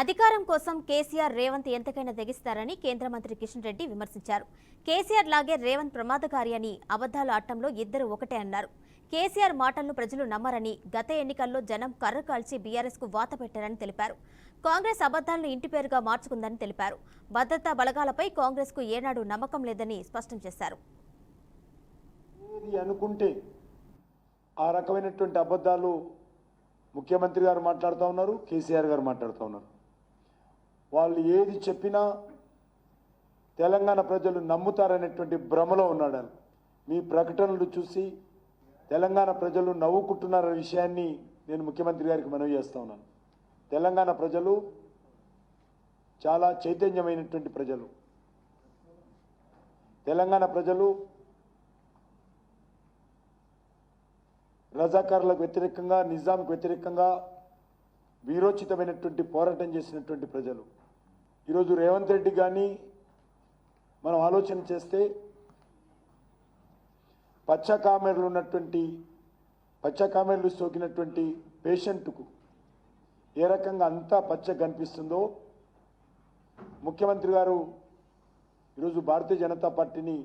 అధికారం కోసం కేసీఆర్ రేవంత్ ఎంతకైనా తెగిస్తారని కేంద్ర మంత్రి కిషన్ రెడ్డి విమర్శించారు. కేసీఆర్ లాగే రేవంత్ ప్రమాదకారి అని అబద్దాల ఆటంలో ఇద్దరు ఒకటే అన్నారు. కేసీఆర్ మాటలను ప్రజలు నమ్మరని గత ఎన్నికల్లో జనం కర్ర కాల్చి బీఆర్ఎస్కు వాత పెట్టారని తెలిపారు. కాంగ్రెస్ అబద్దాలను ఇంటి పేరుగా మార్చుకుందని తెలిపారు. భద్రతా బలగాలపై కాంగ్రెస్కు ఏనాడు నమ్మకం లేదని స్పష్టం చేశారు. అనుకుంటే ఆ రకమైనటువంటి అబద్ధాలు ముఖ్యమంత్రి గారు మాట్లాడుతూ ఉన్నారు కేసీఆర్ గారు మాట్లాడుతూ ఉన్నారు. వాళ్ళు ఏది చెప్పినా తెలంగాణ ప్రజలు నమ్ముతారనేటువంటి భ్రమలో ఉన్నాడు మీ ప్రకటనలు చూసి తెలంగాణ ప్రజలు నవ్వుకుంటున్నారనే విషయాన్ని నేను ముఖ్యమంత్రి గారికి మనవి చేస్తా ఉన్నాను. తెలంగాణ ప్రజలు చాలా చైతన్యమైనటువంటి ప్రజలు. తెలంగాణ ప్రజలు రజాకారులకు వ్యతిరేకంగా నిజాంకు వ్యతిరేకంగా వీరోచితమైనటువంటి పోరాటం చేసినటువంటి ప్రజలు. ఈరోజు రేవంత్ రెడ్డి కానీ మనం ఆలోచన చేస్తే పచ్చ కామెర్లు ఉన్నటువంటి పచ్చ కామెర్లు సోకినటువంటి పేషెంట్కు ఏ రకంగా అంతా పచ్చ కనిపిస్తుందో ముఖ్యమంత్రి గారు ఈరోజు భారతీయ జనతా పార్టీని